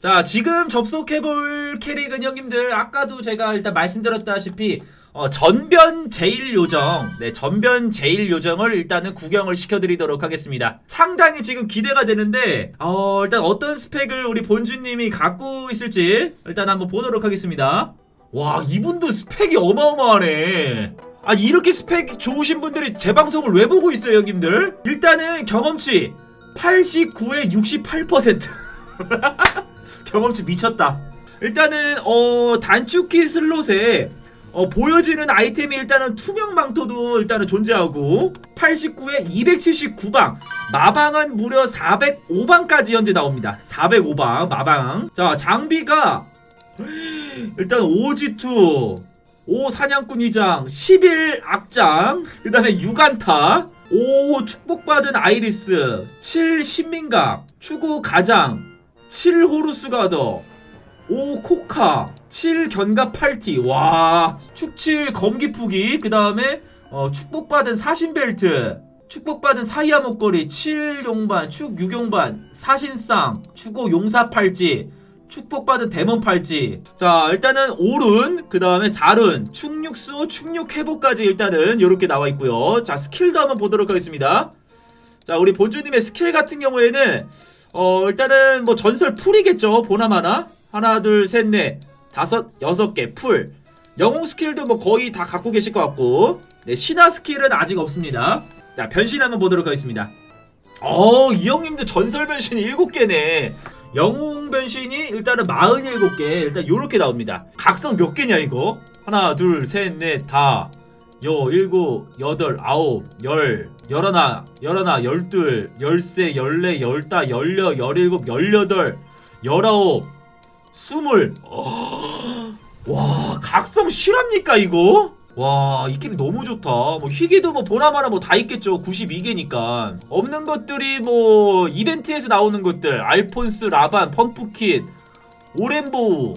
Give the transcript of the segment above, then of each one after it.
자, 지금 접속해볼 캐릭은 형님들, 아까도 제가 일단 말씀드렸다시피, 어, 전변 제일 요정, 네, 전변 제일 요정을 일단은 구경을 시켜드리도록 하겠습니다. 상당히 지금 기대가 되는데, 어, 일단 어떤 스펙을 우리 본주님이 갖고 있을지, 일단 한번 보도록 하겠습니다. 와, 이분도 스펙이 어마어마하네. 아, 이렇게 스펙 좋으신 분들이 제 방송을 왜 보고 있어요, 형님들? 일단은 경험치 89에 68%. 경험치 미쳤다. 일단은 어 단축키 슬롯에 어, 보여지는 아이템이 일단은 투명 망토도 일단은 존재하고 89에 279방 마방은 무려 405방까지 현재 나옵니다 405방 마방 자 장비가 일단 오지2 오 사냥꾼 이장 11 악장 그 다음에 유간타 5 축복받은 아이리스 7 신민각 추구 가장 7 호루스 가더 5 코카 7 견갑 팔티. 와 축칠 검기푸기. 그 다음에 어, 축복받은 사신벨트 축복받은 사이아 목걸이 7 용반 축 6용반 사신상 추고 용사 팔찌 축복받은 데몬 팔찌. 자 일단은 오룬 그 다음에 사룬 축육수 축육 회복까지 일단은 이렇게 나와 있고요. 자 스킬도 한번 보도록 하겠습니다. 자 우리 본주님의 스킬 같은 경우에는 어 일단은 뭐 전설 풀이겠죠. 보나마나. 하나 둘셋 넷. 다섯 여섯 개 풀. 영웅 스킬도 뭐 거의 다 갖고 계실 것 같고. 네 신화 스킬은 아직 없습니다. 자 변신 한번 보도록 하겠습니다. 어이 형님도 전설 변신이 일곱 개네. 영웅 변신이 일단은 47개. 일단 요렇게 나옵니다. 각성 몇 개냐 이거? 하나 둘 셋 넷 다 여 일곱 여덟 아홉 열 열하나 열하나 열둘 열세 열네 열다 열여 열일곱 열여덟 열아홉 스물 어, 와 각성 실합니까 이거? 와, 이 게임 너무 좋다. 뭐 희귀도 뭐 보나마나 뭐 다 있겠죠. 92개니까. 없는 것들이 뭐 이벤트에서 나오는 것들. 알폰스, 라반, 펌프킷, 오렌보우.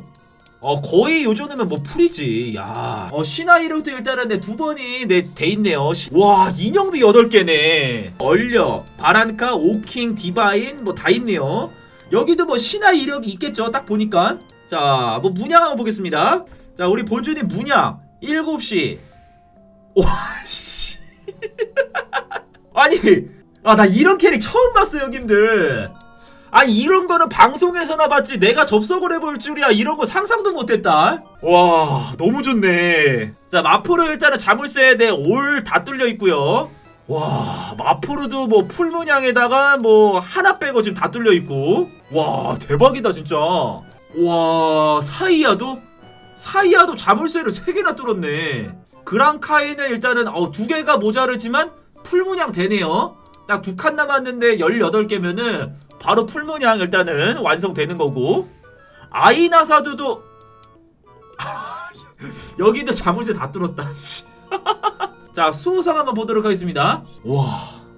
어 거의 요즘은 뭐 풀이지. 야. 어 신화이로도 일단은 네, 두 번이 네돼 있네요. 시- 와 인형도 여덟 개네. 얼려, 바란카, 오킹, 디바인 뭐 다 있네요. 여기도 뭐 신화 이력이 있겠죠. 딱 보니까. 자, 뭐 문양 한번 보겠습니다. 자, 우리 본주님 문양 7시. 와, 씨. 아니, 아, 나 이런 캐릭 처음 봤어요, 형님들. 아니, 이런 거는 방송에서나 봤지. 내가 접속을 해볼 줄이야. 이런 거 상상도 못했다. 와, 너무 좋네. 자, 마포로 일단은 자물쇠에 올다 뚫려 있고요. 와, 마포르도 뭐 풀문양에다가 뭐 하나 빼고 지금 다 뚫려 있고. 와, 대박이다, 진짜. 와, 사이야도? 사이야도 자물쇠를 세 개나 뚫었네. 그랑카이는 일단은 어, 두 개가 모자르지만 풀문양 되네요. 딱 두 칸 남았는데 18개면은 바로 풀문양 일단은 완성되는 거고. 아이나사두도 여기도 자물쇠 다 뚫었다. 씨. 자, 수호성 한번 보도록 하겠습니다. 와.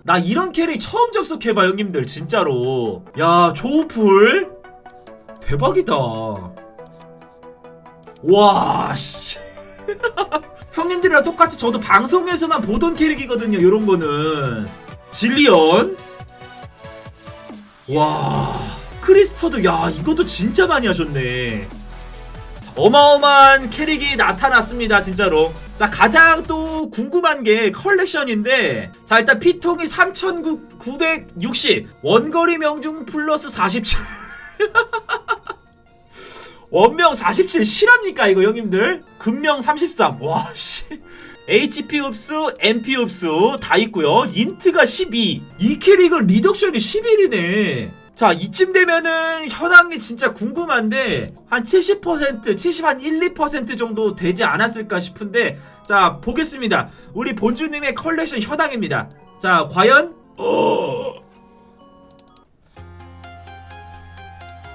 나 이런 캐릭 처음 접속해봐, 형님들. 진짜로. 야, 조풀. 대박이다. 와, 씨. 형님들이랑 똑같이 저도 방송에서만 보던 캐릭이거든요, 요런 거는. 질리언. 와. 크리스터도, 야, 이것도 진짜 많이 하셨네. 어마어마한 캐릭이 나타났습니다 진짜로 자 가장 또 궁금한 게 컬렉션인데 자 일단 피통이 3960 원거리 명중 플러스 47 원명 47 실합니까 이거 형님들 금명 33 와씨 HP 흡수, MP 흡수 다 있고요. 인트가 12. 이 캐릭은 리덕션이 11이네. 자, 이쯤 되면은 현황이 진짜 궁금한데 한 70%, 70 한 1, 2% 정도 되지 않았을까 싶은데 자, 보겠습니다. 우리 본주님의 컬렉션 현황입니다. 자, 과연 어...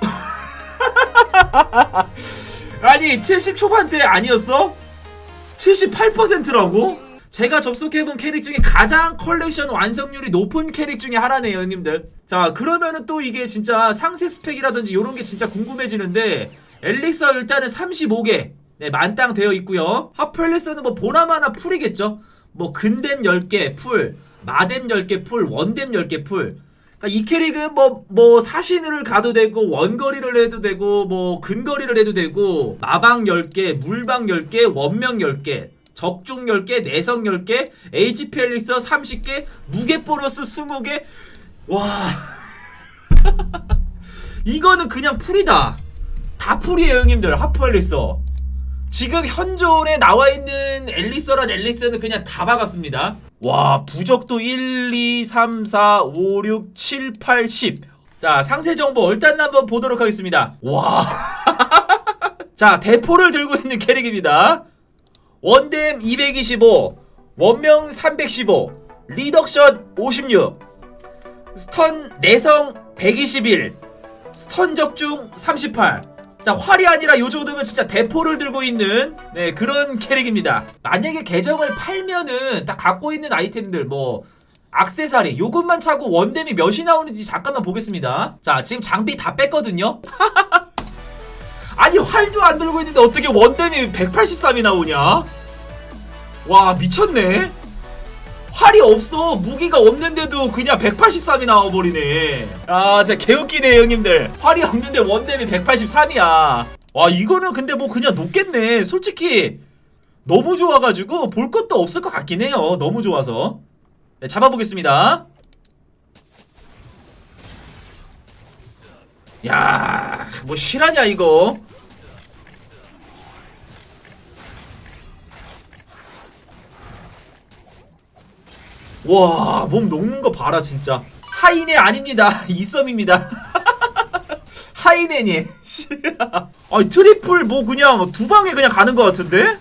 아니, 70 초반대 아니었어? 78%라고? 제가 접속해본 캐릭 중에 가장 컬렉션 완성률이 높은 캐릭 중에 하나네요, 형님들. 자, 그러면은 또 이게 진짜 상세 스펙이라든지 이런 게 진짜 궁금해지는데, 엘릭서 일단은 35개, 네, 만땅 되어 있고요. 하펠리스는 뭐 보나마나 풀이겠죠? 뭐 근댐 10개 풀, 마댐 10개 풀, 원댐 10개 풀. 그러니까 이 캐릭은 뭐, 뭐, 사신을 가도 되고, 원거리를 해도 되고, 뭐, 근거리를 해도 되고, 마방 10개, 물방 10개, 원명 10개, 적중 10개, 내성 10개, HP 엘릭서 30개, 무게 보너스 20개. 와. 이거는 그냥 풀이다. 다 풀이에요, 형님들. 하프 엘릭서. 지금 현존에 나와 있는 엘리서란 엘리서는 그냥 다 박았습니다. 와, 부적도 1, 2, 3, 4, 5, 6, 7, 8, 10. 자, 상세 정보 일단 한번 보도록 하겠습니다. 와. 자, 대포를 들고 있는 캐릭입니다. 원댐 225, 원명 315, 리덕션 56, 스턴 내성 121, 스턴 적중 38. 자, 활이 아니라 요 정도면 진짜 대포를 들고 있는 네, 그런 캐릭입니다. 만약에 계정을 팔면은 딱 갖고 있는 아이템들 뭐 악세사리 요것만 차고 원댐이 몇이 나오는지 잠깐만 보겠습니다. 자, 지금 장비 다 뺐거든요. 아니 활도 안 들고 있는데 어떻게 원댐이 183이 나오냐? 와 미쳤네. 활이 없어. 무기가 없는데도 그냥 183이 나와버리네. 아 진짜 개웃기네 형님들. 활이 없는데 원댐이 183이야. 와 이거는 근데 뭐 그냥 높겠네. 솔직히 너무 좋아가지고 볼 것도 없을 것 같긴 해요. 너무 좋아서. 네, 잡아보겠습니다. 야뭐 실하냐 이거 와, 몸 녹는 거 봐라, 진짜. 하이네 아닙니다. 이썸입니다. 하이네니. 씨. 아니, 트리플 뭐 그냥 두 방에 그냥 가는 것 같은데?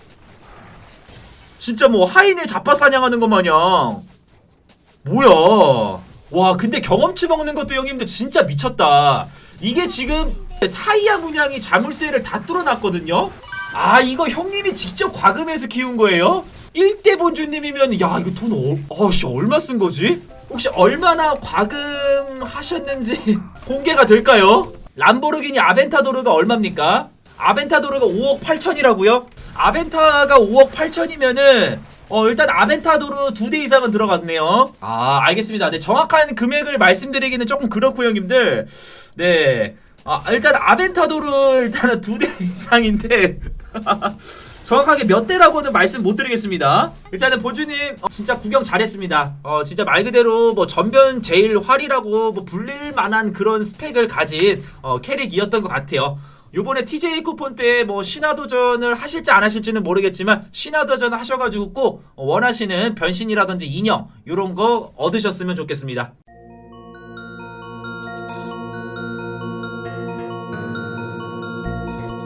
진짜 뭐 하이네 자파 사냥하는 것 마냥. 뭐야. 와, 근데 경험치 먹는 것도 형님들 진짜 미쳤다. 이게 지금 사이야 문양이 자물쇠를 다 뚫어놨거든요? 아, 이거 형님이 직접 과금해서 키운 거예요? 1대 본주님이면 야 이거 돈 어, 어씨 얼마 쓴 거지? 혹시 얼마나 과금하셨는지 공개가 될까요? 람보르기니 아벤타도르가 얼마입니까? 아벤타도르가 5억 8천이라고요? 아벤타가 5억 8천이면은 어 일단 아벤타도르 두 대 이상은 들어갔네요. 아 알겠습니다. 네 정확한 금액을 말씀드리기는 조금 그렇고 형님들. 네. 아 일단 아벤타도르 일단은 두 대 이상인데 정확하게 몇 대라고는 말씀 못 드리겠습니다. 일단은 보주님 어, 진짜 구경 잘했습니다. 어 진짜 말 그대로 뭐 전변 제일 활이라고 뭐 불릴 만한 그런 스펙을 가진 어, 캐릭이었던 것 같아요. 요번에 TJ 쿠폰 때 뭐 신화도전을 하실지 안 하실지는 모르겠지만 신화도전 하셔가지고 꼭 원하시는 변신이라든지 인형 요런 거 얻으셨으면 좋겠습니다.